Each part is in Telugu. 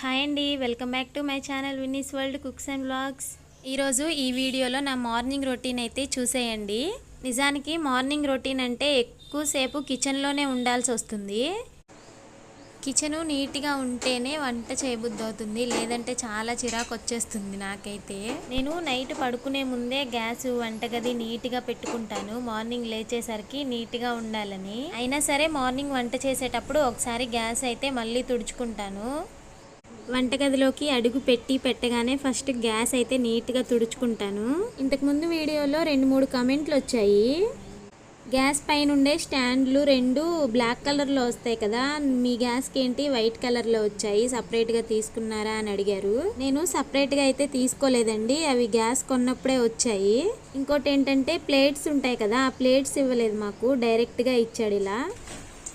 హాయ్ అండి welcome back to my channel Vinnie's world cooks and blogs ఈరోజు ఈ వీడియోలో నా మార్నింగ్ రొటీన్ అయితే చూసేయండి. నిజానికి మార్నింగ్ రొటీన్ అంటే ఎక్కువసేపు కిచెన్లోనే ఉండాల్సి వస్తుంది. కిచెను నీట్గా ఉంటేనే వంట చేయబుద్ధి అవుతుంది లేదంటే చాలా చిరాకు వచ్చేస్తుంది నాకైతే. నేను నైట్ పడుకునే ముందే గ్యాస్ వంటగది నీట్గా పెట్టుకుంటాను. మార్నింగ్ లేచేసరికి నీట్గా ఉండాలని. అయినా సరే మార్నింగ్ వంట చేసేటప్పుడు ఒకసారి గ్యాస్ అయితే మళ్ళీ తుడుచుకుంటాను. వంటగదిలోకి అడుగు పెట్టి పెట్టగానే ఫస్ట్ గ్యాస్ అయితే నీట్గా తుడుచుకుంటాను. ఇంతకుముందు వీడియోలో రెండు మూడు కమెంట్లు వచ్చాయి. గ్యాస్ పైన ఉండే స్టాండ్లు రెండు బ్లాక్ కలర్లో వస్తాయి కదా మీ గ్యాస్కి ఏంటి వైట్ కలర్లో వచ్చాయి సపరేట్గా తీసుకున్నారా అని అడిగారు. నేను సపరేట్గా అయితే తీసుకోలేదండి అవి గ్యాస్ కొన్నప్పుడే వచ్చాయి. ఇంకోటి ఏంటంటే ప్లేట్స్ ఉంటాయి కదా ఆ ప్లేట్స్ ఇవ్వలేదు మాకు డైరెక్ట్గా ఇచ్చాడు ఇలా.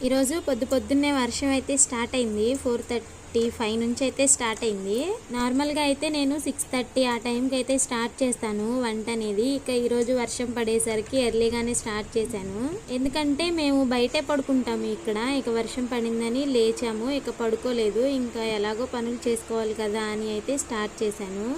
ఈరోజు పొద్దు పొద్దున్నే వర్షం అయితే స్టార్ట్ అయింది ఫోర్ థర్టీ థర్టీ ఫైవ్ నుంచి అయితే స్టార్ట్ అయింది. నార్మల్గా అయితే నేను సిక్స్ థర్టీ ఆ టైంకి అయితే స్టార్ట్ చేస్తాను వంట అనేది. ఇక ఈరోజు వర్షం పడేసరికి ఎర్లీగానే స్టార్ట్ చేశాను. ఎందుకంటే మేము బయటే పడుకుంటాము ఇక్కడ. ఇక వర్షం పడిందని లేచాము. ఇక పడుకోలేదు. ఇంకా ఎలాగో పనులు చేసుకోవాలి కదా అని అయితే స్టార్ట్ చేశాను.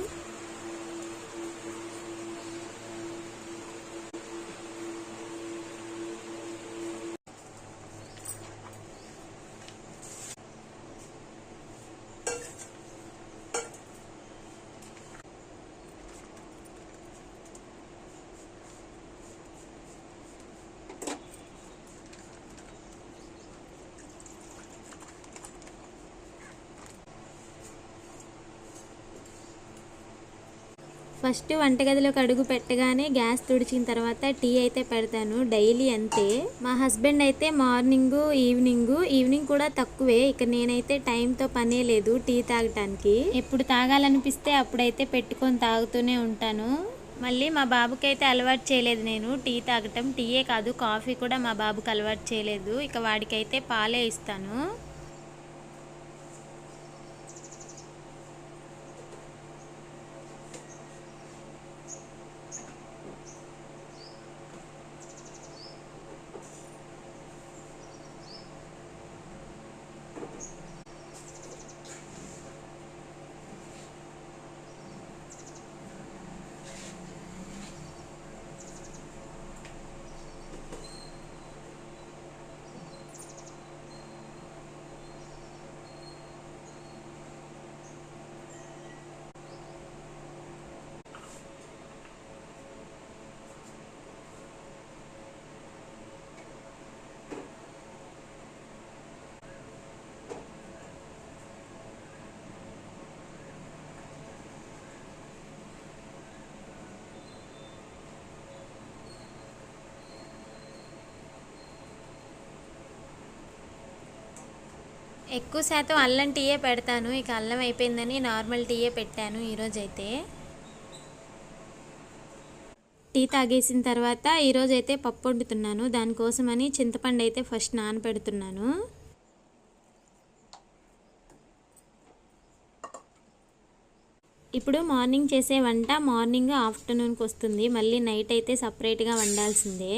ఫస్ట్ వంటగదిలోకి అడుగు పెట్టగానే గ్యాస్ తుడిచిన తర్వాత టీ అయితే పెడతాను డైలీ అంతే. మా హస్బెండ్ అయితే మార్నింగ్ ఈవినింగ్ ఈవినింగ్ కూడా తక్కువే. ఇక నేనైతే టైంతో పనే లేదు టీ తాగటానికి. ఎప్పుడు తాగాలనిపిస్తే అప్పుడైతే పెట్టుకొని తాగుతూనే ఉంటాను. మళ్ళీ మా బాబుకి అయితే అలవాటు చేయలేదు నేను టీ తాగటం. టీయే కాదు కాఫీ కూడా మా బాబుకి అలవాటు చేయలేదు. ఇక వాడికైతే పాలే ఇస్తాను. ఎక్కువ శాతం అల్లం టీయే పెడతాను. ఇక అల్లం అయిపోయిందని నార్మల్ టీయే పెట్టాను ఈరోజైతే. టీ తాగేసిన తర్వాత ఈరోజు అయితే పప్పు వండుతున్నాను. దానికోసమని చింతపండు అయితే ఫస్ట్ నానబెడుతున్నాను. ఇప్పుడు మార్నింగ్ చేసే వంట మార్నింగ్ ఆఫ్టర్నూన్కి వస్తుంది మళ్ళీ నైట్ అయితే సపరేట్గా వండాల్సిందే.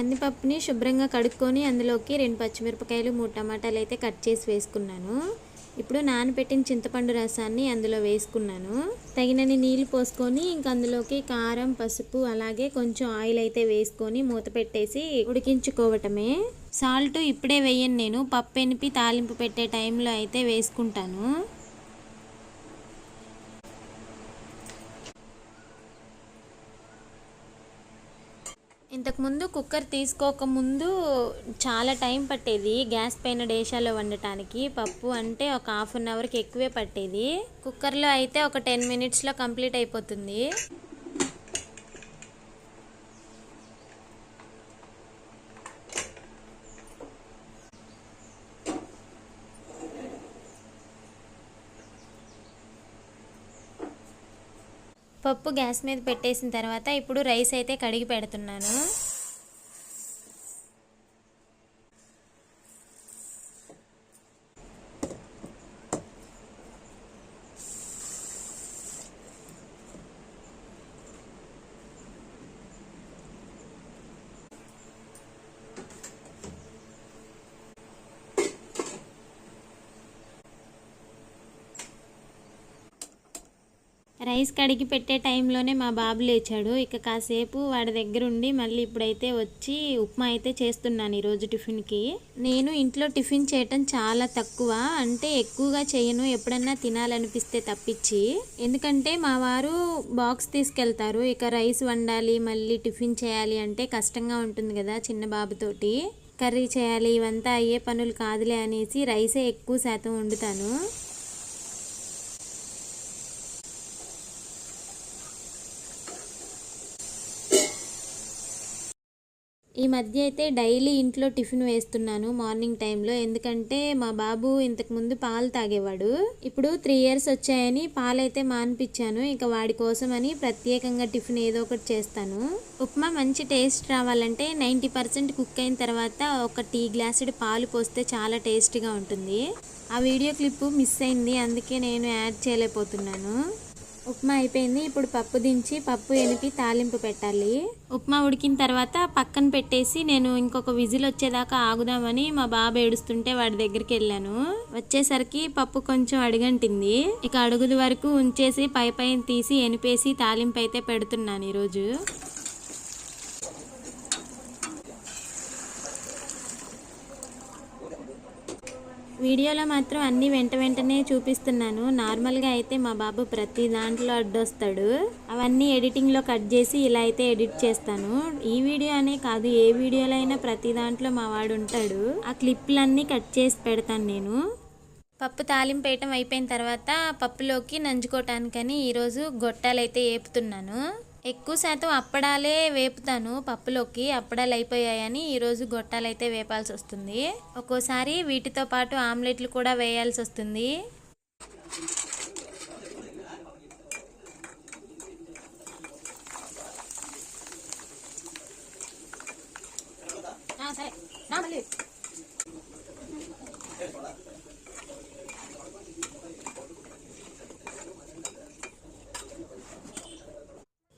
కందిపప్పుని శుభ్రంగా కడుక్కొని అందులోకి రెండు పచ్చిమిరపకాయలు మూడు టమాటాలు అయితే కట్ చేసి వేసుకున్నాను. ఇప్పుడు నానబెట్టిన చింతపండు రసాన్ని అందులో వేసుకున్నాను. తగినన్ని నీళ్ళు పోసుకొని ఇంక అందులోకి కారం పసుపు అలాగే కొంచెం ఆయిల్ అయితే వేసుకొని మూత పెట్టేసి ఉడికించుకోవటమే. సాల్ట్ ఇప్పుడే వేయను నేను. పప్పు ఎనిపి తాలింపు పెట్టే టైంలో అయితే వేసుకుంటాను. ఇంతకుముందు కుక్కర్ తీసుకోకముందు చాలా టైం పట్టేది. గ్యాస్ పైన డేషాలో వండటానికి. పప్పు అంటే ఒక హాఫ్ అన్ అవర్కి ఎక్కువే పట్టేది. కుక్కర్లో అయితే ఒక టెన్ మినిట్స్లో కంప్లీట్ అయిపోతుంది. పప్పు గ్యాస్ మీద పెట్టేసిన తర్వాత ఇప్పుడు రైస్ అయితే కడిగి పెడుతున్నాను. రైస్ కడిగి పెట్టే టైంలోనే మా బాబు లేచాడు. ఇక కాసేపు వాడి దగ్గర ఉండి మళ్ళీ ఇప్పుడైతే వచ్చి ఉప్మా అయితే చేస్తున్నాను ఈరోజు టిఫిన్కి. నేను ఇంట్లో టిఫిన్ చేయటం చాలా తక్కువ. అంటే ఎక్కువగా చేయను. ఎప్పుడన్నా తినాలనిపిస్తే తప్పించి. ఎందుకంటే మా వారు బాక్స్ తీసుకెళ్తారు. ఇక రైస్ వండాలి మళ్ళీ టిఫిన్ చేయాలి అంటే కష్టంగా ఉంటుంది కదా చిన్న బాబుతోటి. కర్రీ చేయాలి ఇవంతా అయ్యే పనులు కాదులే అనేసి రైసే ఎక్కువ శాతం వండుతాను. ఈ మధ్య అయితే డైలీ ఇంట్లో టిఫిన్ వేస్తున్నాను మార్నింగ్ టైంలో. ఎందుకంటే మా బాబు ఇంతకుముందు పాలు తాగేవాడు. ఇప్పుడు త్రీ ఇయర్స్ వచ్చాయని పాలైతే మానిపించాను. ఇక వాడి కోసం అని ప్రత్యేకంగా టిఫిన్ ఏదో ఒకటి చేస్తాను. ఉప్మా మంచి టేస్ట్ రావాలంటే నైంటీ పర్సెంట్ కుక్ అయిన తర్వాత ఒక టీ గ్లాసుడు పాలు పోస్తే చాలా టేస్టీగా ఉంటుంది. ఆ వీడియో క్లిప్ మిస్ అయింది. అందుకే నేను యాడ్ చేయలేకపోతున్నాను. ఉప్మా అయిపోయింది. ఇప్పుడు పప్పు దించి పప్పు ఎనిపి తాలింపు పెట్టాలి. ఉప్మా ఉడికిన తర్వాత పక్కన పెట్టేసి నేను ఇంకొక విజిల్ వచ్చేదాకా ఆగుదామని మా బాబు ఏడుస్తుంటే వాడి దగ్గరికి వెళ్ళాను. వచ్చేసరికి పప్పు కొంచెం అడుగంటింది. ఇక అడుగుది వరకు ఉంచేసి పై పైన తీసి ఎనిపేసి తాలింపు అయితే పెడుతున్నాను ఈరోజు. వీడియోలో మాత్రం అన్నీ వెంట వెంటనే చూపిస్తున్నాను. నార్మల్గా అయితే మా బాబు ప్రతి దాంట్లో అడ్డొస్తాడు. అవన్నీ ఎడిటింగ్లో కట్ చేసి ఇలా అయితే ఎడిట్ చేస్తాను. ఈ వీడియో అనే కాదు ఏ వీడియోలో అయినా ప్రతి దాంట్లో మా వాడు ఉంటాడు. ఆ క్లిప్లన్నీ కట్ చేసి పెడతాను నేను. పప్పు తాలింపు వేయటం అయిపోయిన తర్వాత పప్పులోకి నంజుకోవటానికని ఈరోజు గొట్టాలైతే ఏపుతున్నాను. ఎక్కువ శాతం అప్పడాలే వేపుతాను పప్పులోకి. అప్పడాలు అయిపోయాయని ఈరోజు గొట్టాలైతే వేపాల్సి వస్తుంది. ఒక్కోసారి వీటితో పాటు ఆమ్లెట్లు కూడా వేయాల్సి వస్తుంది. సరే.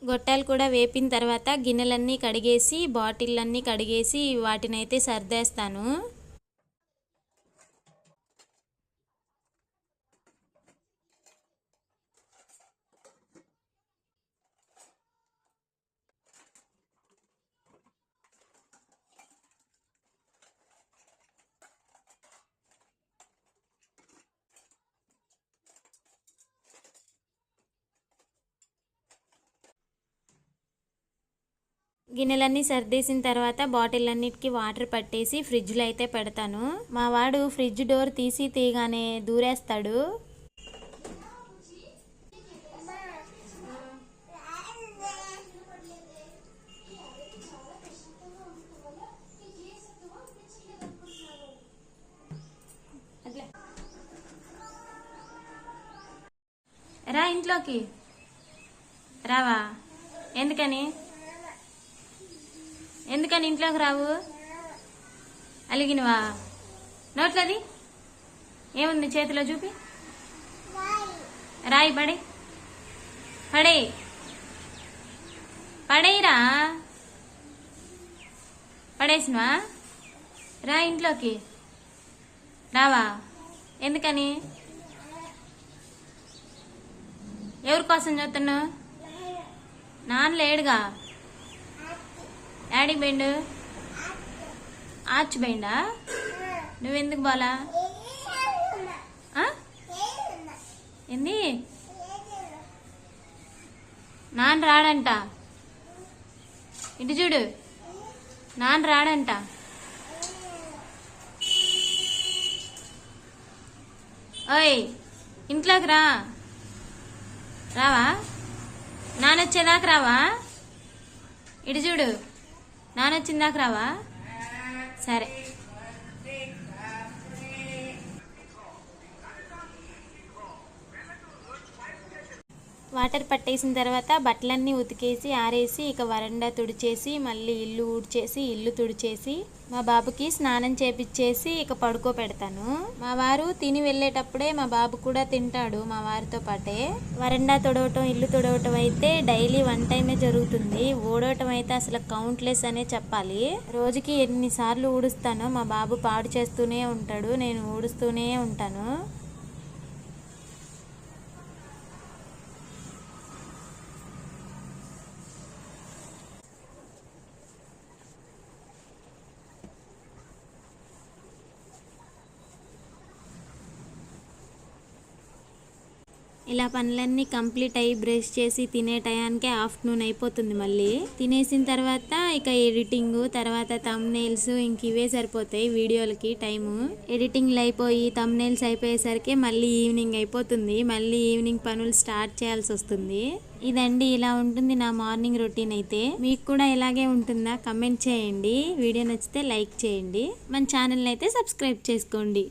గొట్టాలు కూడా వేపిన తర్వాత గిన్నెలన్నీ కడిగేసి బాటిళ్ళన్నీ కడిగేసి వాటినైతే సర్దేస్తాను. గిన్నెలన్నీ సర్దేసిన తర్వాత బాటిల్ అన్నిటికి వాటర్ పట్టేసి ఫ్రిడ్జ్లో అయితే పెడతాను. మా వాడు ఫ్రిడ్జ్ డోర్ తీసి తీయగానే దూరేస్తాడు. రా ఇంట్లోకి. రావా? ఎందుకని? ఎందుకని ఇంట్లోకి రావు? అలిగినవా? నోట్లది? ఏముంది చేతిలో చూపి? రాయి పడే పడే పడేయిరా. పడేసినవా? రా ఇంట్లోకి. రావా? ఎందుకని? ఎవరి కోసం చూస్తున్నావు? నాన్న లేడుగా. యాడికి బెండు. ఆర్చ్ బెండా? నువ్వెందుకు బాలా? ఏంది? నాన్న రాడంట. ఇటు చూడు. నాన్న రాడంట. ఓయ్ ఇంట్లోకి రా. రావా? వచ్చేదాకా రావా? ఇటు చూడు. నానొచ్చిందాక రావా? సరే. వాటర్ పట్టేసిన తర్వాత బట్టలన్నీ ఉతికేసి ఆరేసి ఇక వరండా తుడిచేసి మళ్ళీ ఇల్లు ఊడ్చేసి ఇల్లు తుడిచేసి మా బాబుకి స్నానం చేపిచ్చేసి ఇక పడుకోబెడతాను మా వారు తిని వెళ్ళేటప్పుడే మా బాబు కూడా తింటాడు మా వారితో పాటే. వరండా తొడవటం ఇల్లు తొడవటం అయితే డైలీ వన్ టైమే జరుగుతుంది. ఊడవటం అయితే అసలు కౌంట్లెస్ అనే చెప్పాలి. రోజుకి ఎన్నిసార్లు ఊడుస్తానో మా బాబు పాడు చేస్తూనే ఉంటాడు. నేను ఊడుస్తూనే ఉంటాను. ఇలా పనులన్నీ కంప్లీట్ అయ్యి బ్రష్ చేసి తినే టయానికే ఆఫ్టర్నూన్ అయిపోతుంది మళ్ళీ. తినేసిన తర్వాత ఇక ఎడిటింగ్ తర్వాత తమ్ నెయిల్స్ ఇంక ఇవే సరిపోతాయి వీడియోలకి టైము. ఎడిటింగ్లు అయిపోయి తమ్ నెయిల్స్ అయిపోయేసరికి మళ్ళీ ఈవినింగ్ అయిపోతుంది. మళ్ళీ ఈవినింగ్ పనులు స్టార్ట్ చేయాల్సి వస్తుంది. ఇదండి ఇలా ఉంటుంది నా మార్నింగ్ రొటీన్ అయితే. మీకు కూడా ఇలాగే ఉంటుందా? కమెంట్ చేయండి. వీడియో నచ్చితే లైక్ చేయండి. మన ఛానల్ అయితే సబ్స్క్రైబ్ చేసుకోండి.